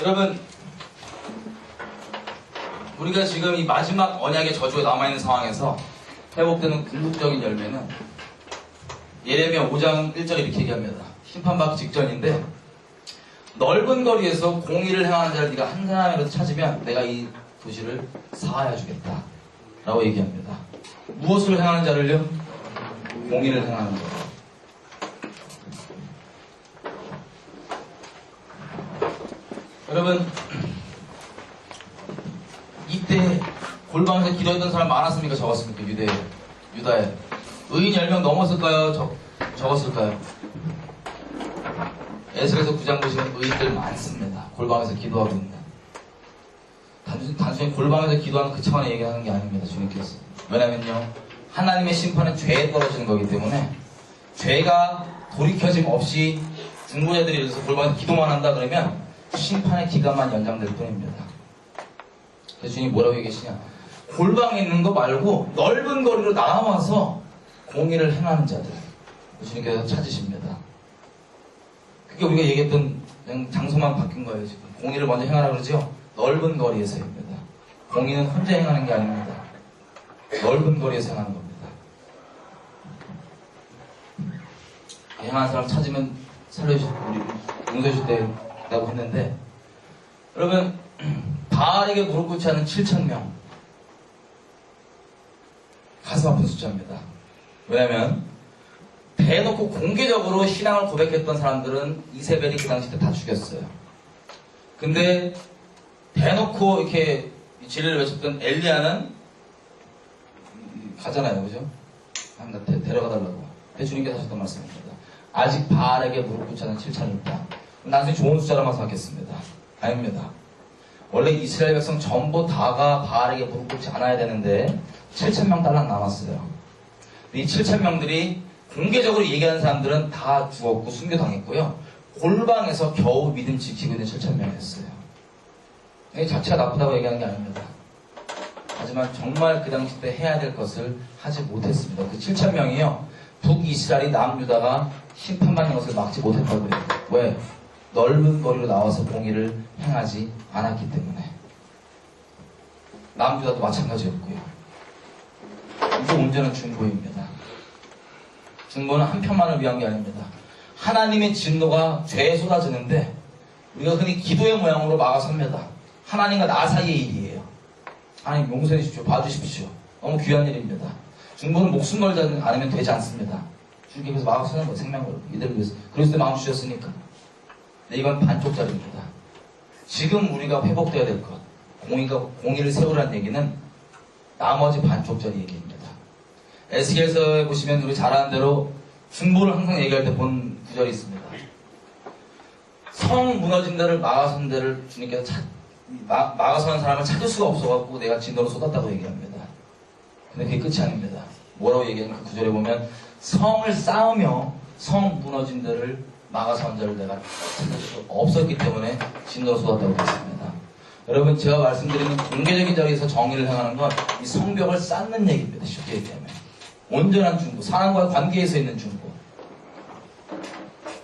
여러분, 우리가 지금 이 마지막 언약의 저주가 남아있는 상황에서 회복되는 궁극적인 열매는 예레미야 5장 1절 이렇게 얘기합니다. 심판받기 직전인데 넓은 거리에서 공의를 행하는 자를 네가 한 사람이라도 찾으면 내가 이 도시를 사하여 주겠다. 라고 얘기합니다. 무엇을 행하는 자를요? 공의를 행하는 자. 여러분, 이때 골방에서 기도했던 사람 많았습니까? 적었습니까? 유대, 유다에. 의인 10명 넘었을까요? 적, 적었을까요? 에스에서 9장 보시면 의인들 많습니다. 골방에서 기도하고 있는. 단순, 단순히 골방에서 기도하는 그 차원의 얘기하는 게 아닙니다. 주님께서. 왜냐면요. 하나님의 심판은 죄에 떨어지는 거기 때문에 죄가 돌이켜짐 없이 중보자들이 이래서 골방에서 기도만 한다 그러면 심판의 기간만 연장될 뿐입니다. 그래서 주님 뭐라고 얘기하시냐? 골방에 있는 거 말고 넓은 거리로 나와서 공의를 행하는 자들. 주님께서 찾으십니다. 그게 우리가 얘기했던 장소만 바뀐 거예요, 지금. 공의를 먼저 행하라 그러죠? 넓은 거리에서입니다. 공의는 혼자 행하는 게 아닙니다. 넓은 거리에서 행하는 겁니다. 행하는 사람 찾으면 살려주실, 우리 용서해 줄때 라고 했는데, 여러분, 바알에게 무릎 꿇지 않은 7천명. 가슴 아픈 숫자입니다. 왜냐면, 대놓고 공개적으로 신앙을 고백했던 사람들은 이세벨이 그 당시 때 다 죽였어요. 근데 대놓고 이렇게 진리를 외쳤던 엘리야는 가잖아요, 그죠? 한다 데려가 달라고. 근데 주님께서 하셨던 말씀입니다. 아직 바알에게 무릎 꿇지 않은 7천이 있다. 단순히 좋은 숫자로만 생각했습니다. 아닙니다. 원래 이스라엘 백성 전부 다가 바알에게 무릎 꿇지 않아야 되는데 7천 명 달랑 남았어요. 이 7천 명들이 공개적으로 얘기하는 사람들은 다 죽었고 순교당했고요. 골방에서 겨우 믿음 지키고 있는 7천 명이었어요. 이 자체가 나쁘다고 얘기하는 게 아닙니다. 하지만 정말 그 당시 때 해야 될 것을 하지 못했습니다. 그 7천 명이요. 북이스라엘이 남유다가 심판받는 것을 막지 못했다고요. 왜? 넓은 거리로 나와서 공의를 행하지 않았기 때문에. 남유다도 마찬가지였고요. 이제 문제는 중보입니다. 중보는 한 편만을 위한 게 아닙니다. 하나님의 진노가 죄에 쏟아지는데 우리가 흔히 기도의 모양으로 막아섭니다. 하나님과 나 사이의 일이에요. 하나님 용서해 주십시오. 봐주십시오. 너무 귀한 일입니다. 중보는 목숨 걸지 않으면 되지 않습니다. 주님께서 막아서는 거예요. 생명을 이들을 위해서. 그리스도 마음 주셨으니까. 네, 이건 반쪽짜리입니다. 지금 우리가 회복돼야 될 것, 공의가, 공의를 세우라는 얘기는 나머지 반쪽짜리 얘기입니다. 에스겔서에 보시면 우리 잘 아는 대로 중보를 항상 얘기할 때 본 구절이 있습니다. 성 무너진 데를 막아선 데를 주님께서 찾, 마, 막아서는 사람을 찾을 수가 없어갖고 내가 진노를 쏟았다고 얘기합니다. 근데 그게 끝이 아닙니다. 뭐라고 얘기하는 그 구절에 보면 성을 쌓으며 성 무너진 데를 자를 내가 찾을 수 없었기 때문에 진노를 쏟았다고 했습니다. 여러분 제가 말씀드리는 공개적인 자리에서 정의를 행하는 건 이 성벽을 쌓는 얘기입니다. 쉽게 얘기하면 온전한 중보, 사람과의 관계에서 있는.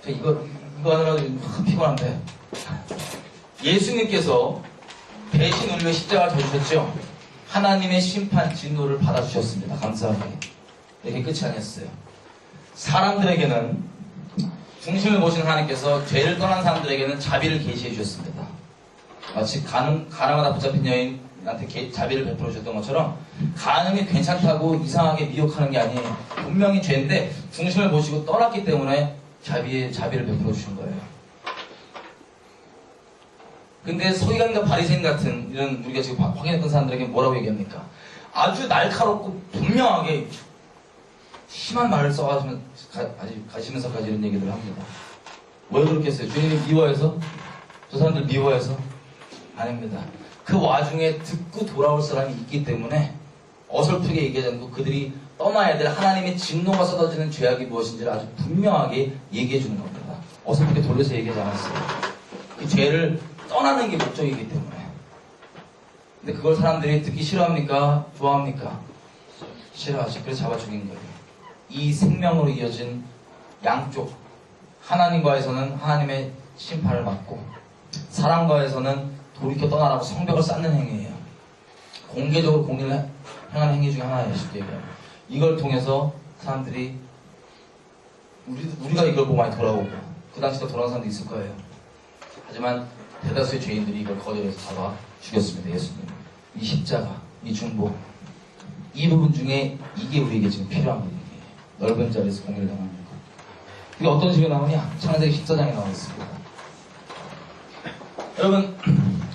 저 이거 이거 하느라고 확 피곤한데 예수님께서 배신 울려 십자가를 져주셨죠. 하나님의 심판 진노를 받아주셨습니다. 감사하게 이게 끝이 아니었어요. 사람들에게는 중심을 보신 하나님께서 죄를 떠난 사람들에게는 자비를 계시해 주셨습니다. 마치 가능, 가능하다 붙잡힌 여인한테 개- 자비를 베풀어 주셨던 것처럼 가늠이 괜찮다고 이상하게 미혹하는 게 아니에요. 분명히 죄인데 중심을 보시고 떠났기 때문에 자비의 자비를 베풀어 주신 거예요. 근데 서기관과 바리새인 같은 이런 우리가 지금 바- 확인했던 사람들에게 뭐라고 얘기합니까? 아주 날카롭고 분명하게 심한 말을 써가시면 가, 아직 가시면서까지 이런 얘기를 합니다. 왜 그렇게 했어요? 주님이 미워해서? 저 사람들 미워해서? 아닙니다. 그 와중에 듣고 돌아올 사람이 있기 때문에 어설프게 얘기하지 않고 그들이 떠나야 될 하나님의 진노가 쏟아지는 죄악이 무엇인지를 아주 분명하게 얘기해 주는 겁니다. 어설프게 돌려서 얘기하지 않았어요. 그 죄를 떠나는 게 목적이기 때문에. 근데 그걸 사람들이 듣기 싫어합니까? 좋아합니까? 싫어하죠. 그래서 잡아 죽인 거예요. 이 생명으로 이어진 양쪽. 하나님과에서는 하나님의 심판을 받고 사랑과에서는 돌이켜 떠나라고 성벽을 쌓는 행위예요. 공개적으로 공리를 해- 행하는 행위 중에 하나예요. 쉽게 얘기하면. 이걸 통해서 사람들이 우리, 우리가 이걸 보고 많이 돌아오고 그 당시도 돌아온 사람도 있을 거예요. 하지만 대다수의 죄인들이 이걸 거절해서 잡아 죽였습니다. 예수님. 이 십자가, 이 중보, 이 부분 중에 이게 우리에게 지금 부분이에요. 넓은 자리에서 공의를 것. 이게 어떤 식으로 나오냐? 창세기 14장에 나와 있습니다. 여러분,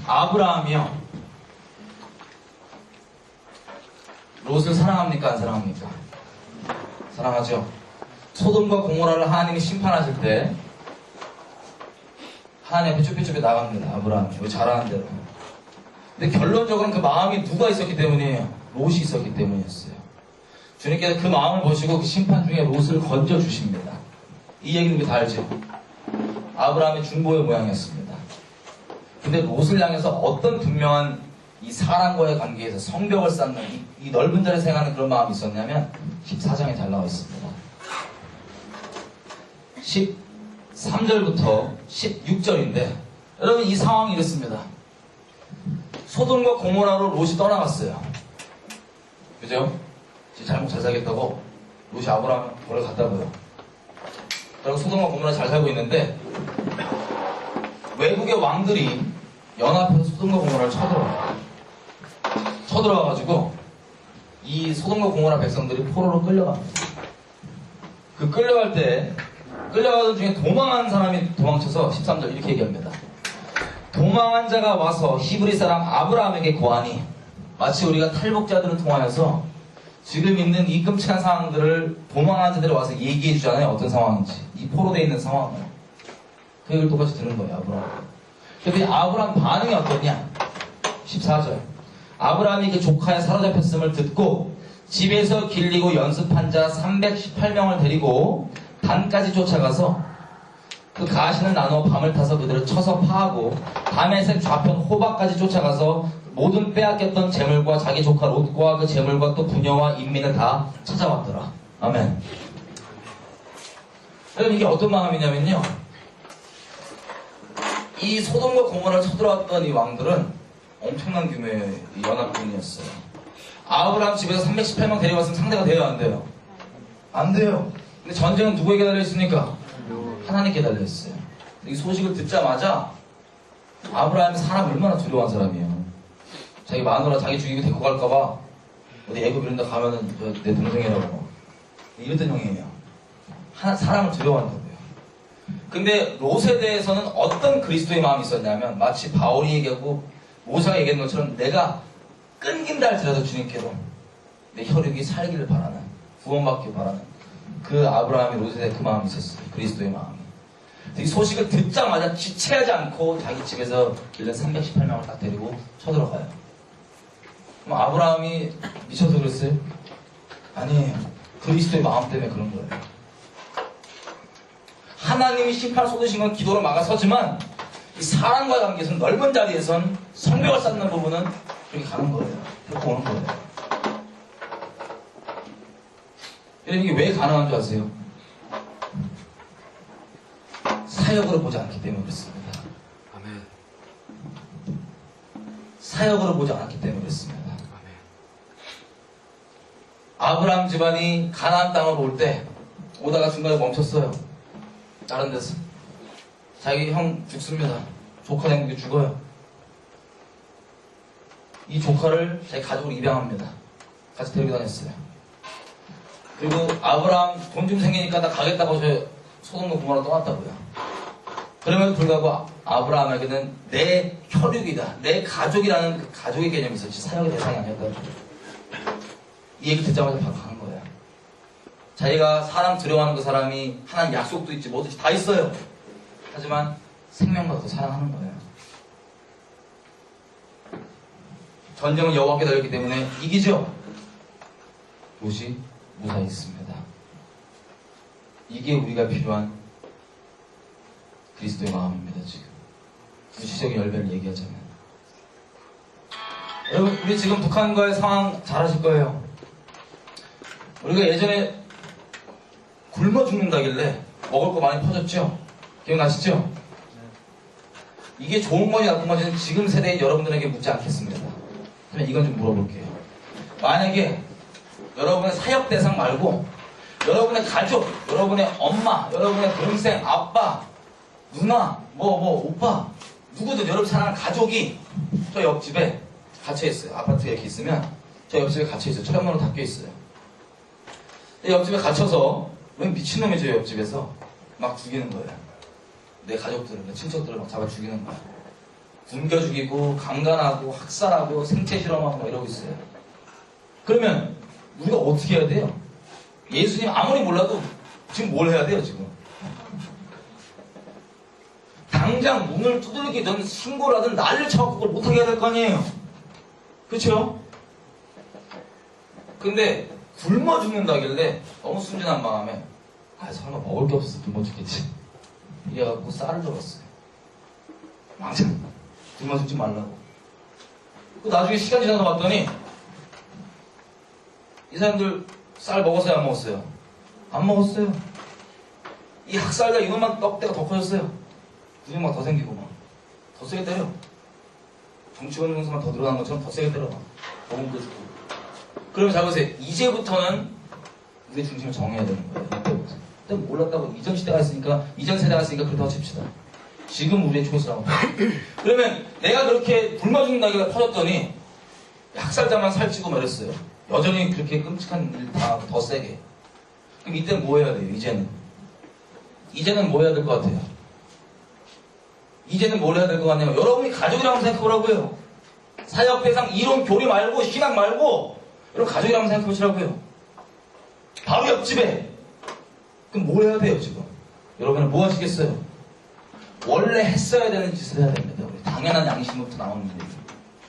아브라함이요. 롯을 사랑합니까? 안 사랑합니까? 사랑하죠. 소돔과 고모라를 하나님이 심판하실 때 하나님 앞에 쭈뼛쭈뼛 나갑니다. 아브라함이. 왜 잘하는 대로. 근데 결론적으로는 그 마음이 누가 있었기 때문이에요? 롯이 있었기 때문이었어요. 주님께서 그 마음을 보시고 그 심판 중에 롯을 건져 주십니다. 이 얘기는 우리 다 알죠? 아브라함의 중보의 모양이었습니다. 근데 롯을 향해서 어떤 분명한 이 사람과의 관계에서 성벽을 쌓는 이, 이 넓은 자리에 생각하는 그런 마음이 있었냐면 14장에 잘 나와 있습니다. 13절부터 16절인데 여러분 이 상황이 이렇습니다. 소돔과 고모라로 롯이 떠나갔어요. 그죠? 지금 잘못 잘 살겠다고 롯이 아브라함 보러 갔다고요. 그리고 소돔과 고모라 잘 살고 있는데 외국의 왕들이 연합해서 소돔과 고모라를 쳐들어와요. 쳐들어와가지고 이 소돔과 고모라 백성들이 포로로 끌려갑니다. 그 끌려갈 때 끌려가던 중에 도망한 사람이 도망쳐서 13절 이렇게 얘기합니다. 도망한 자가 와서 히브리 사람 아브라함에게 고하니 마치 우리가 탈북자들을 통하여서 지금 있는 이 끔찍한 상황들을 도망한 자들이 와서 얘기해 주잖아요. 어떤 상황인지. 이 포로되어 있는 상황을. 그 얘기를 똑같이 들은 거예요. 아브라함. 근데 아브라함 반응이 어떠냐? 14절. 아브라함이 그 조카의 사로잡혔음을 듣고 집에서 길리고 연습한 자 318명을 데리고 단까지 쫓아가서 그 가시는 나누어 밤을 타서 그들을 쳐서 파하고 밤에색 좌편 호박까지 쫓아가서 모든 빼앗겼던 재물과 자기 조카 롯과 그 재물과 또 부녀와 인민을 다 찾아왔더라. 아멘. 여러분 이게 어떤 마음이냐면요. 이 소돔과 고모라를 쳐들어왔던 이 왕들은 엄청난 규모의 이 연합군이었어요. 아브라함 집에서 318명 데려왔으면 상대가 돼요, 안 돼요? 안 돼요. 근데 전쟁은 누구에게 달려있습니까? 하나님께 달려있어요. 이 소식을 듣자마자 아브라함이 사람 얼마나 두려워한 사람이에요. 자기 마누라 자기 죽이고 데리고 갈까봐 어디 애굽 이런 데 가면은 저내 동생이라고 이랬던 형이에요. 하나, 사람을 두려워한다고요. 근데 롯에 대해서는 어떤 그리스도의 마음이 있었냐면 마치 바울이 얘기하고 모세가 얘기한 것처럼 내가 끊긴다 할지라도 주님께로 내 혈육이 살기를 바라는 구원받기 바라는 그 아브라함이 롯에 대해 그 마음이 있었어요. 그리스도의 마음 이. 이 소식을 듣자마자 지체하지 않고 자기 집에서 길른 318명을 딱 데리고 쳐들어가요. 그럼 아브라함이 미쳐서 그랬어요? 아니에요. 그리스도의 마음 때문에 그런 거예요. 하나님이 심판 쏟으신 건 기도로 막아서지만 이 사람과의 관계에서는 넓은 자리에선 성벽을 쌓는 부분은 그렇게 가는 거예요. 그렇게 오는 거예요. 여러분 이게 왜 가능한 줄 아세요? 사역으로 보지 않기 때문에 그렇습니다. 아멘. 사역으로 보지 않았기 때문에 그렇습니다. 아멘. 아브라함 집안이 가나안 땅으로 올 때 오다가 중간에 멈췄어요. 다른 데서 자기 형 죽습니다. 조카 행복이 죽어요. 이 조카를 자기 가족으로 입양합니다. 같이 데리고 다녔어요. 그리고 아브라함 돈 좀 생기니까 나 가겠다고 저 소돔과 고모라 떠났다고요. 그럼에도 불구하고 아브라함에게는 내 혈육이다, 내 가족이라는 그 가족의 개념이 있었지 사역의 대상이 아니었다고. 이 얘기 듣자마자 바로 가는 거예요. 자기가 사람 두려워하는 그 사람이 하나님 약속도 있지 뭐든지 다 있어요. 하지만 생명보다 더 사랑하는 거예요. 전쟁은 여호와께 달렸기 때문에 이기죠. 롯이 무사히 있습니다. 이게 우리가 필요한 그리스도의 마음입니다. 지금 구시적인 열배를 얘기하자면 여러분 우리 지금 북한과의 상황 잘 아실 거예요. 우리가 예전에 굶어 죽는다길래 먹을 거 많이 퍼졌죠? 기억나시죠? 이게 좋은 건지 나쁜 건지는 지금 세대의 여러분들에게 묻지 않겠습니다. 그러면 이건 좀 물어볼게요. 만약에 여러분의 사역 대상 말고 여러분의 가족, 여러분의 엄마, 여러분의 동생, 아빠, 누나, 뭐, 뭐, 오빠, 누구든 여러분 사랑하는 가족이 저 옆집에 갇혀있어요. 아파트에 이렇게 있으면 저 옆집에 갇혀있어요. 철문으로 닫혀있어요. 옆집에 갇혀서 왜 미친놈이 저 옆집에서 막 죽이는 거예요. 내 가족들을, 내 친척들을 막 잡아 죽이는 거야. 굶겨 죽이고, 강간하고, 학살하고, 생체 실험하고 막 이러고 있어요. 그러면 우리가 어떻게 해야 돼요? 예수님 아무리 몰라도 지금 뭘 해야 돼요, 지금? 당장 문을 두들기든 신고라든 난리를 쳐갖고 그걸 못하게 해야 될 거 아니에요? 그쵸? 근데 굶어 죽는다길래 너무 순진한 마음에 아 설마 먹을 게 없어서 굶어 죽겠지 이래갖고 쌀을 줘봤어요 왕창 굶어 죽지 말라고 그 나중에 시간 지나서 봤더니 이 사람들 쌀 먹었어요 안 먹었어요? 안 먹었어요 이 학살자 이놈만 떡대가 더 커졌어요 근육 막 더 생기고 막. 더 세게 때려. 정치권 용수만 더 늘어난 것처럼 더 세게 때려 막 먹은 거 주고. 그러면 잘 보세요. 이제부터는 우리 중심을 정해야 되는 거예요. 그때 몰랐다고 이전 시대가 있으니까 이전 세대가 있으니까 그렇다고 칩시다. 지금 우리의 초이스라고 그러면 내가 그렇게 굶어 죽는다기가 퍼졌더니 학살자만 살찌고 말했어요. 여전히 그렇게 끔찍한 일 당하고 더 세게. 그럼 이때는 뭐 해야 돼요? 이제는? 이제는 뭐 해야 될 것 같아요 이제는 뭘 해야 될 것 같냐면 여러분이 가족이라고 생각하라고요. 사역 대상 이론 교리 말고 신앙 말고 여러분 가족이라고 생각해 보시라고요. 바로 옆집에 그럼 뭘 해야 돼요 지금? 여러분은 뭐 하시겠어요? 원래 했어야 되는 짓을 해야 됩니다. 우리 당연한 양심부터 나오는 일이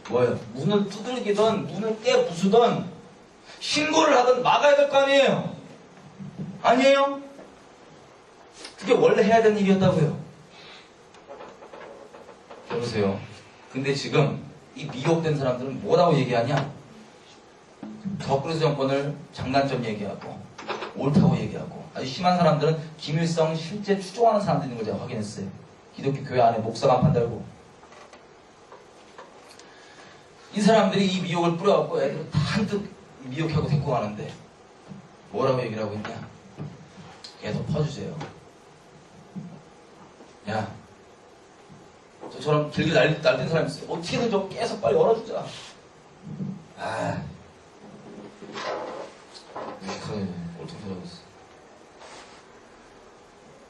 뭐예요? 문을 두들기던 문을 깨 부수던 신고를 하든 막아야 될 거 아니에요? 아니에요? 그게 원래 해야 되는 일이었다고요. 여보세요. 근데 지금 이 미혹된 사람들은 뭐라고 얘기하냐? 덕그리스 정권을 장단점 얘기하고 옳다고 얘기하고 아주 심한 사람들은 김일성 실제 추종하는 사람들인 걸 제가 확인했어요. 기독교 교회 안에 목사 간판 달고 이 사람들이 이 미혹을 뿌려갖고 애들 다 한뜻 미혹하고 데리고 가는데 뭐라고 얘기를 하고 있냐? 계속 퍼주세요. 야, 저처럼 길게 날, 날뛴 사람이 있어요. 어떻게든 좀 계속 빨리 열어주자. 아, 무식하게 있어.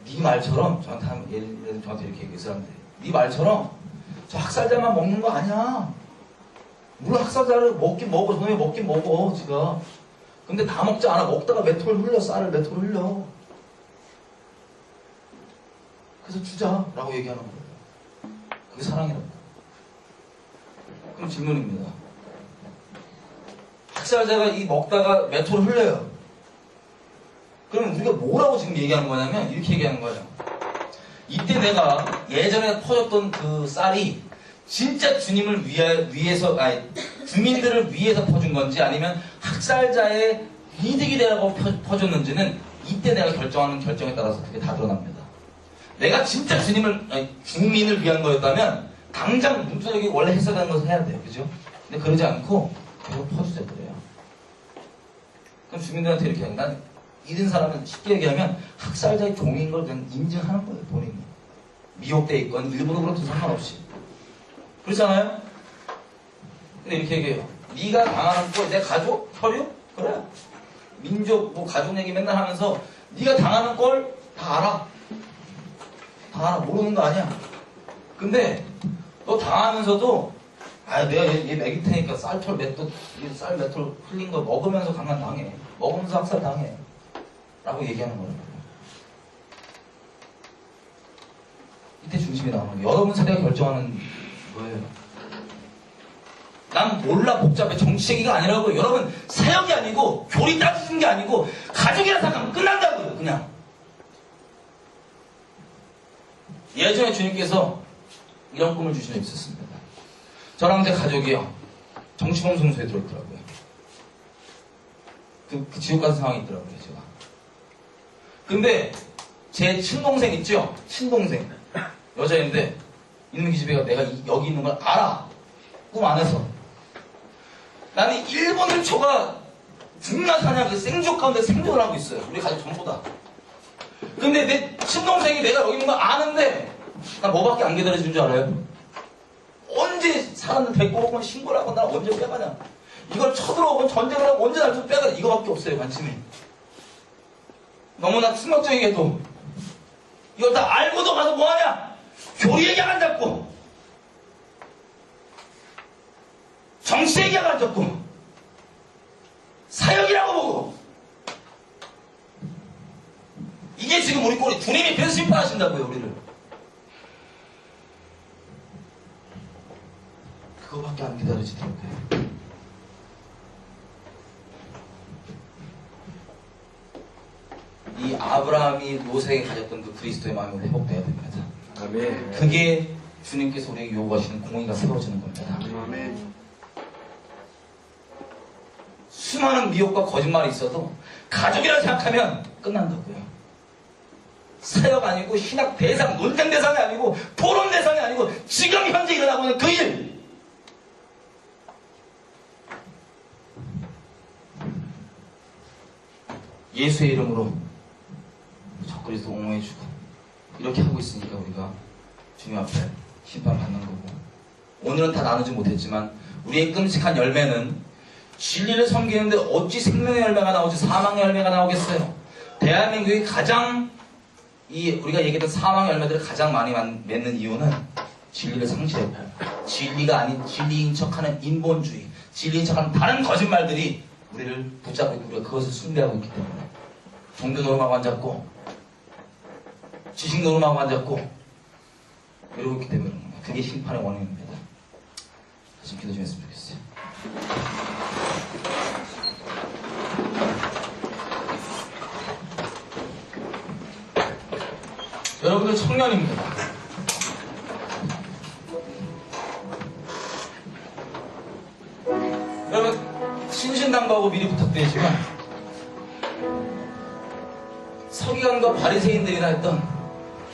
네 말처럼 저한테 한 예를 들어 저한테 이렇게 사람들이 네 말처럼 저 학살자만 먹는 거 아니야. 물론 학살자를 먹긴 먹어, 저놈이 먹긴 먹어 지가. 근데 다 먹지 않아. 먹다가 메토를 흘려 쌀을 메토를 흘려. 그래서 주자 라고 얘기하는 거예요. 그게 사랑이랍니다. 그럼 질문입니다. 학살자가 이 먹다가 메토를 흘려요. 그럼 우리가 뭐라고 지금 얘기하는 거냐면 이렇게 얘기하는 거예요. 이때 내가 예전에 퍼졌던 그 쌀이 진짜 주님을 위하, 위해서 아니 주민들을 위해서 퍼준 건지 아니면 학살자의 이득이 되라고 퍼, 퍼줬는지는 이때 내가 결정하는 결정에 따라서 그게 다 드러납니다. 내가 진짜 주님을 아니, 주민을 위한 거였다면 당장 문자적이 원래 했어야 하는 것을 해야 돼요, 그죠? 근데 그러지 않고 계속 퍼주자 그래요. 그럼 주민들한테 이렇게 난 이런 사람은 쉽게 얘기하면 학살자의 종인 걸 그냥 인증하는 거예요, 본인이. 미혹돼 있건 일부러 그렇든 상관없이. 그렇잖아요? 근데 이렇게 얘기해요. 네가 당하는 꼴, 내 가족, 혈육? 그래. 민족, 뭐 가족 얘기 맨날 하면서 네가 당하는 꼴 다 알아. 다 알아. 모르는 거 아니야. 근데 너 당하면서도 아 내가 얘, 얘 먹일 테니까 쌀털 맷돌 쌀 맷돌 흘린 거 먹으면서 강간 당해. 먹으면서 학살 당해. 라고 얘기하는 거예요. 이때 중심이 나오는 거예요. 여러분 세대가 결정하는 거예요. 난 몰라 복잡해 정치 얘기가 아니라고 여러분 사역이 아니고 교리 따지는 게 아니고 가족이라 생각하면 끝난다고요 그냥 예전에 주님께서 이런 꿈을 주신 적이 있었습니다 저랑 제 가족이요 정치범 성소에 들어있더라고요 그, 그 지옥 같은 상황이 있더라고요 제가 근데 제 친동생 있죠 친동생 여자인데 있는 기집애가 내가 이- 여기 있는 걸 알아. 꿈 안에서. 나는 1번 1초가 중나 사냥 그 생존 가운데 생존을 하고 있어요. 우리 가족 전부 다. 근데 내 친동생이 내가 여기 있는 걸 아는데 나 뭐밖에 안 기다려준 줄 알아요? 언제 사람들 데리고 오건 신고를 하건 나 언제 빼가냐? 이걸 쳐들어오건 전쟁을 하고 언제 날좀 빼가냐? 이거밖에 없어요 관심이. 너무나 충격적이게도 이걸 다 알고도 가서 뭐하냐? 교리 얘기가 안 잡고 정치 얘기가 안 잡고 사역이라고 보고 이게 지금 우리 꼴이 주님이 그래서 심판하신다고요 우리를 그거밖에 안 기다려지더라고요 이 아브라함이 노세에 가졌던 그 그리스도의 마음이 회복돼야 됩니다 아멘. 그게 주님께서 우리에게 요구하시는 공의가 세워지는 겁니다 아멘. 수많은 미혹과 거짓말이 있어도 가족이라 생각하면 끝난다고요. 사역 아니고 신학 대상, 논쟁 대상이 아니고 토론 대상이 아니고 지금 현재 일어나고 있는 그 일. 예수의 이름으로 적그리스도 옹호해주고 이렇게 하고 있으니까 우리가 주님 앞에 심판받는 거고 오늘은 다 나누지 못했지만 우리의 끔찍한 열매는 진리를 섬기는데 어찌 생명의 열매가 나오지 사망의 열매가 나오겠어요? 대한민국이 가장 이 우리가 얘기했던 사망의 열매들을 가장 많이 만- 맺는 이유는 진리를 상실했고 진리가 아닌 진리인 척하는 인본주의, 진리인 척하는 다른 거짓말들이 우리를 붙잡고 있고 우리가 그것을 숭배하고 있기 때문에 종교 노름하고 앉았고 지식 노름하고 앉았고 이러고 있기 때문에. 그게 심판의 원인입니다. 다시 기도 좀 했으면 좋겠어요. 여러분들 청년입니다. 여러분 신신당부하고 미리 부탁드리지만 서기관과 바리새인들이나 했던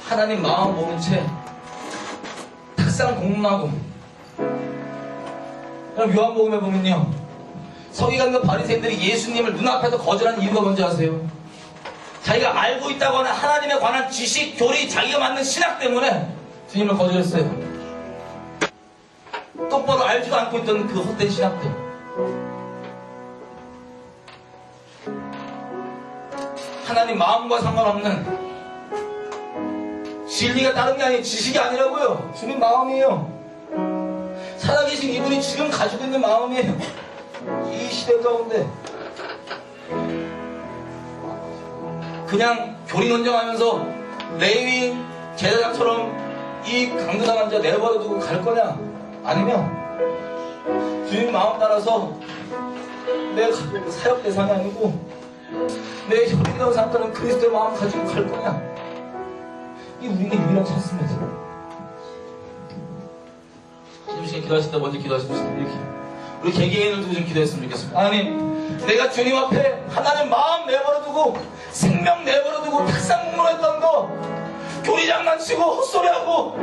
하나님 마음 모른 채 탁상 공론하고 그럼 요한복음에 보면요 서기관과 바리새인들이 예수님을 눈앞에서 거절한 이유가 뭔지 아세요? 자기가 알고 있다고 하는 하나님에 관한 지식, 교리, 자기가 만든 신학 때문에 주님을 거절했어요. 똑바로 알지도 않고 있던 그 헛된 신학들. 하나님 마음과 상관없는 진리가 다른 게 아니에요. 지식이 아니라고요. 주님 마음이에요. 살아계신 이분이 지금 가지고 있는 마음이에요. 이 시대 가운데 그냥 교리 논쟁하면서 레위인 제자장처럼 이 강도당한 자 내버려두고 갈 거냐? 아니면 주님 마음 따라서 내 사역 대상이 아니고 내 혈이라고 생각하는 그리스도의 마음 가지고 갈 거냐? 이 우리가 유일한 찬스입니다. 기도하실 때 먼저 기도하십시오. 이렇게. 우리 개개인들도 좀 기도했으면 좋겠습니다. 하나님, 내가 주님 앞에 하나님 마음 내버려두고 생명 내버려두고 탁상 공론 했던 거, 교리 장난치고 헛소리하고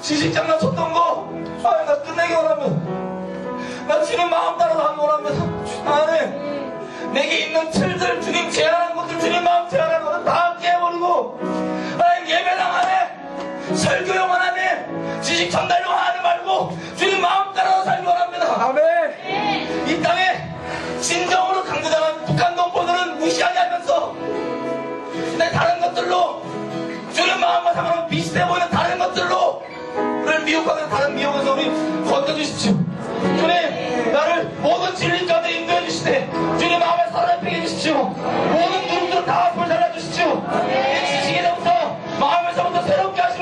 지식 장난쳤던 거, 아, 나 끝내기 원하면, 나 주님 마음 따라서 하기 원하면, 하나님, 내게 있는 틀들, 주님 제안한 것들, 주님 마음 제안한 것들 다 깨버리고, 하나님 예배당 안에 설교용 하나님, 지식 전달용 하지 다른 것들로 주는 마음과 상관없 비슷해 보이는 다른 것들로 우리를 미혹하는 다른 미혹에서 우리 건져주십시오. 주님 나를 모든 진리 가운데 인도해 주시되 주님 마음을 사랑을 피게 주십시오. 모든 눈도 다 앞을 달아주십시오. 내 지식에서부터 마음에서부터 새롭게 하시오.